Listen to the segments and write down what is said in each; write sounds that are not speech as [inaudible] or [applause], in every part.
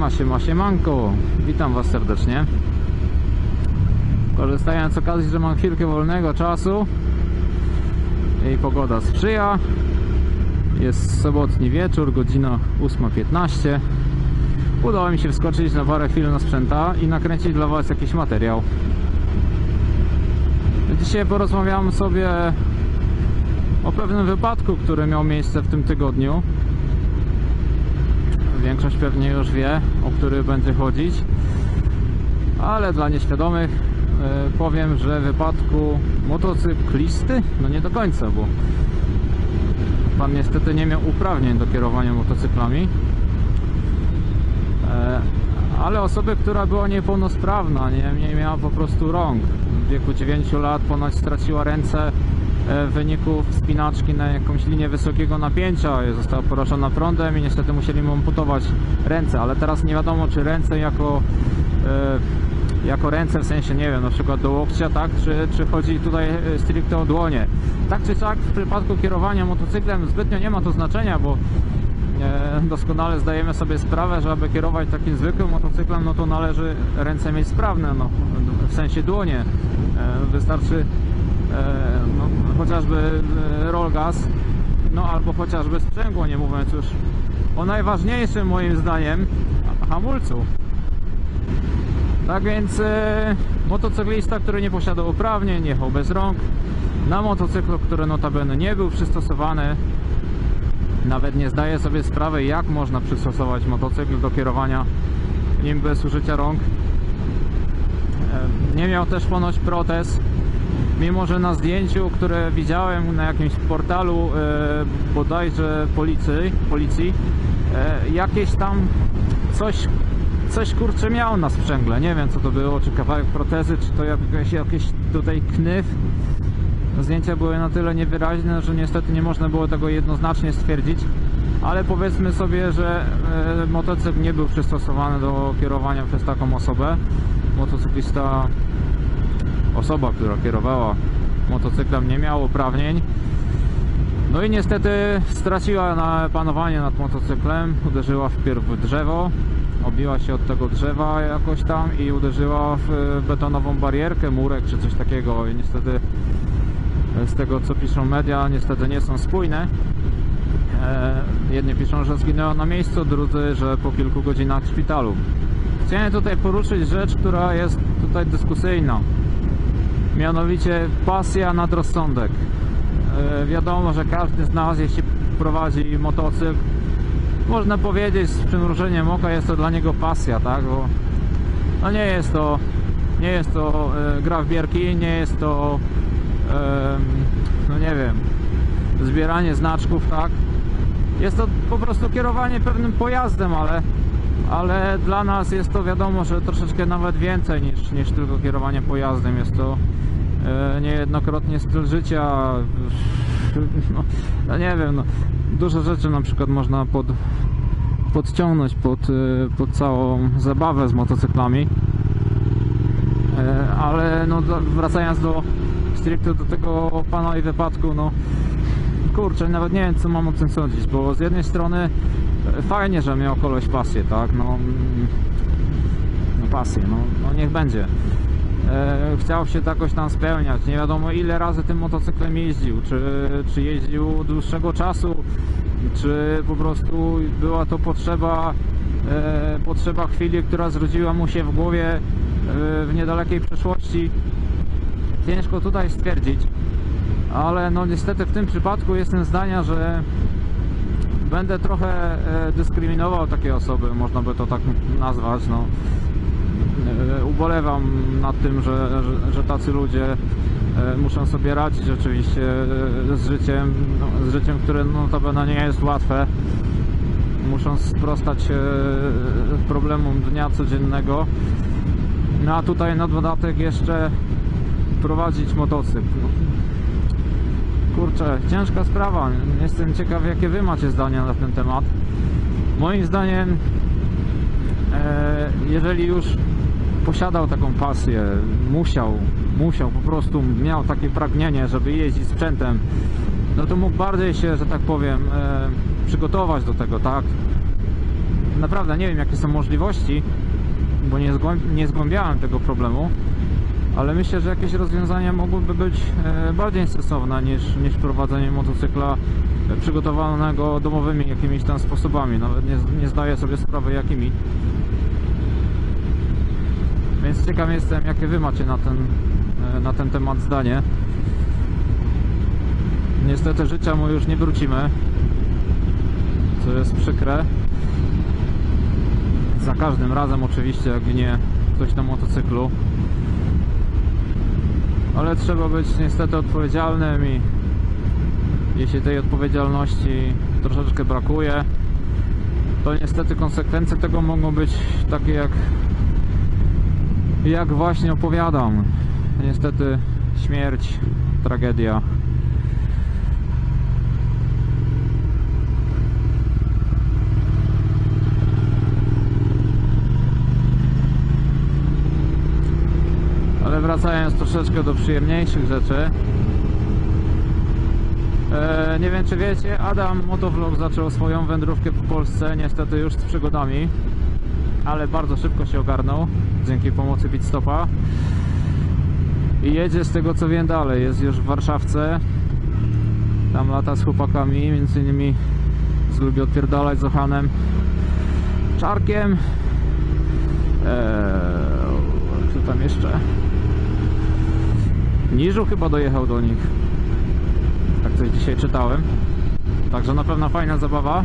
Siema, siema, siemanko. Witam Was serdecznie. Korzystając z okazji, że mam chwilkę wolnego czasu i pogoda sprzyja. Jest sobotni wieczór, godzina 8.15. Udało mi się wskoczyć na parę chwil na sprzęta i nakręcić dla Was jakiś materiał. Dzisiaj porozmawiam sobie o pewnym wypadku, który miał miejsce w tym tygodniu. Większość pewnie już wie, o który będzie chodzić. Ale dla nieświadomych e, powiem, że w wypadku motocyklisty, no nie do końca, bo pan niestety nie miał uprawnień do kierowania motocyklami. E, Ale osoby, która była niepełnosprawna, nie, miała po prostu rąk. W wieku 9 lat ponoć straciła ręce w wyniku wspinaczki na jakąś linię wysokiego napięcia. Została porażona prądem i niestety musieli mu amputować ręce, ale teraz nie wiadomo, czy ręce jako, e, jako ręce w sensie, nie wiem, na przykład do łokcia, tak, czy, czy chodzi tutaj e, stricte o dłonie. Tak czy tak, w przypadku kierowania motocyklem zbytnio nie ma to znaczenia, bo E, doskonale zdajemy sobie sprawę, że aby kierować takim zwykłym motocyklem, no to należy ręce mieć sprawne, no, w sensie dłonie. E, Wystarczy e, no, chociażby e, roll gas, no albo chociażby sprzęgło, nie mówiąc już o najważniejszym moim zdaniem hamulcu. Tak więc e, motocyklista, który nie posiadał uprawnień, jechał bez rąk, na motocyklu, który notabene nie był przystosowany nawet nie zdaje sobie sprawy, jak można przystosować motocykl do kierowania nim bez użycia rąk. E, Nie miał też ponoć protez, mimo że na zdjęciu, które widziałem na jakimś portalu e, bodajże policji, policji e, jakieś tam coś, coś kurczę miał na sprzęgle. Nie wiem co to było, czy kawałek protezy, czy to jakieś, jakieś tutaj knyf. Zdjęcia były na tyle niewyraźne, że niestety nie można było tego jednoznacznie stwierdzić, ale powiedzmy sobie, że e, motocykl nie był przystosowany do kierowania przez taką osobę. Motocyklista, osoba, która kierowała motocyklem nie miała uprawnień. No i niestety straciła na panowanie nad motocyklem, uderzyła wpierw w drzewo, obiła się od tego drzewa jakoś tam i uderzyła w e, betonową barierkę, murek czy coś takiego i niestety z tego co piszą media niestety nie są spójne. E, jedni piszą, że zginęła na miejscu, drudzy, że po kilku godzinach w szpitalu. Chciałem tutaj poruszyć rzecz, która jest tutaj dyskusyjna. Mianowicie pasja nad rozsądek. E, wiadomo, że każdy z nas, jeśli prowadzi motocykl, można powiedzieć z przymrużeniem oka, jest to dla niego pasja, tak? Bo no nie jest to, nie jest to e, gra w bierki, nie jest to no nie wiem, zbieranie znaczków, tak? Jest to po prostu kierowanie pewnym pojazdem, ale, ale dla nas jest to wiadomo, że troszeczkę nawet więcej niż, niż tylko kierowanie pojazdem. Jest to e, niejednokrotnie styl życia. [laughs] No, no nie wiem, no, dużo rzeczy na przykład można pod, podciągnąć pod, e, pod całą zabawę z motocyklami. E, ale no, wracając do stricte do tego pana i wypadku, no kurczę, nawet nie wiem co mam o tym sądzić, bo z jednej strony fajnie, że miał koleś pasję, tak, no, no pasję, no, no niech będzie. E, chciał się to jakoś tam spełniać, nie wiadomo ile razy tym motocyklem jeździł, czy, czy jeździł dłuższego czasu, czy po prostu była to potrzeba, e, potrzeba chwili, która zrodziła mu się w głowie e, w niedalekiej przeszłości. Ciężko tutaj stwierdzić, ale no niestety w tym przypadku jestem zdania, że będę trochę e, dyskryminował takie osoby, można by to tak nazwać. No. E, Ubolewam nad tym, że, że, że tacy ludzie e, muszą sobie radzić rzeczywiście z życiem, no, z życiem, które notabene nie jest łatwe. Muszą sprostać problemom dnia codziennego. No a tutaj na dodatek jeszcze prowadzić motocykl. Kurczę, ciężka sprawa. Jestem ciekaw, jakie wy macie zdania na ten temat. Moim zdaniem, e, jeżeli już posiadał taką pasję, musiał, musiał, po prostu miał takie pragnienie, żeby jeździć sprzętem, no to mógł bardziej się, że tak powiem, e, przygotować do tego, tak? naprawdę nie wiem jakie są możliwości, bo nie, nie zgłębiałem tego problemu, ale myślę, że jakieś rozwiązania mogłyby być e, bardziej sensowne niż, niż prowadzenie motocykla przygotowanego domowymi jakimiś tam sposobami. Nawet nie, nie zdaję sobie sprawy jakimi. Więc ciekaw jestem, jakie wy macie na ten, e, na ten temat zdanie. Niestety życia mu już nie wrócimy, co jest przykre. Za każdym razem oczywiście, jak ginie ktoś na motocyklu. Ale trzeba być niestety odpowiedzialnym i jeśli tej odpowiedzialności troszeczkę brakuje, to niestety konsekwencje tego mogą być takie jak jak właśnie opowiadam. Niestety śmierć, tragedia. Ale wracając troszeczkę do przyjemniejszych rzeczy. E, nie wiem czy wiecie, Adam Motovlog zaczął swoją wędrówkę po Polsce, niestety już z przygodami, ale bardzo szybko się ogarnął dzięki pomocy Pitstopa. I jedzie z tego co wiem dalej, jest już w Warszawce. Tam lata z chłopakami, między innymi z lubi odpierdalać z Ochanem, Czarkiem. Eee, kto tam jeszcze? Niżu chyba dojechał do nich. Tak coś dzisiaj czytałem. Także na pewno fajna zabawa.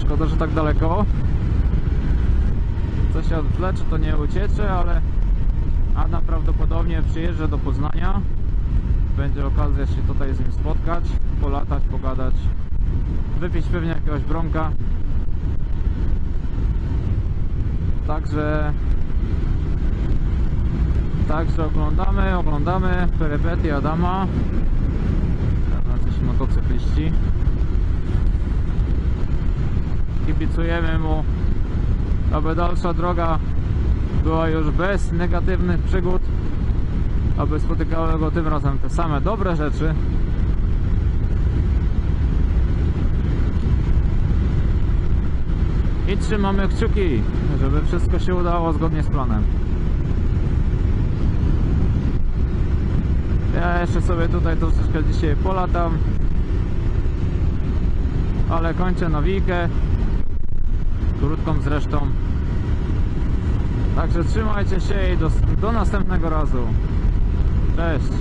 Szkoda, że tak daleko. Co się odwlecze, to nie uciecze, ale Adam prawdopodobnie przyjeżdża do Poznania. Będzie okazja się tutaj z nim spotkać, polatać, pogadać, wypić pewnie jakiegoś bronka. Także Także oglądamy, oglądamy perypety Adama. Jacyś motocykliści. Kibicujemy mu, aby dalsza droga była już bez negatywnych przygód. Aby spotykały go tym razem te same dobre rzeczy. I trzymamy kciuki, żeby wszystko się udało zgodnie z planem. Ja jeszcze sobie tutaj troszeczkę dzisiaj polatam. Ale kończę nawijkę. Krótką zresztą. Także trzymajcie się i do, do następnego razu. Cześć.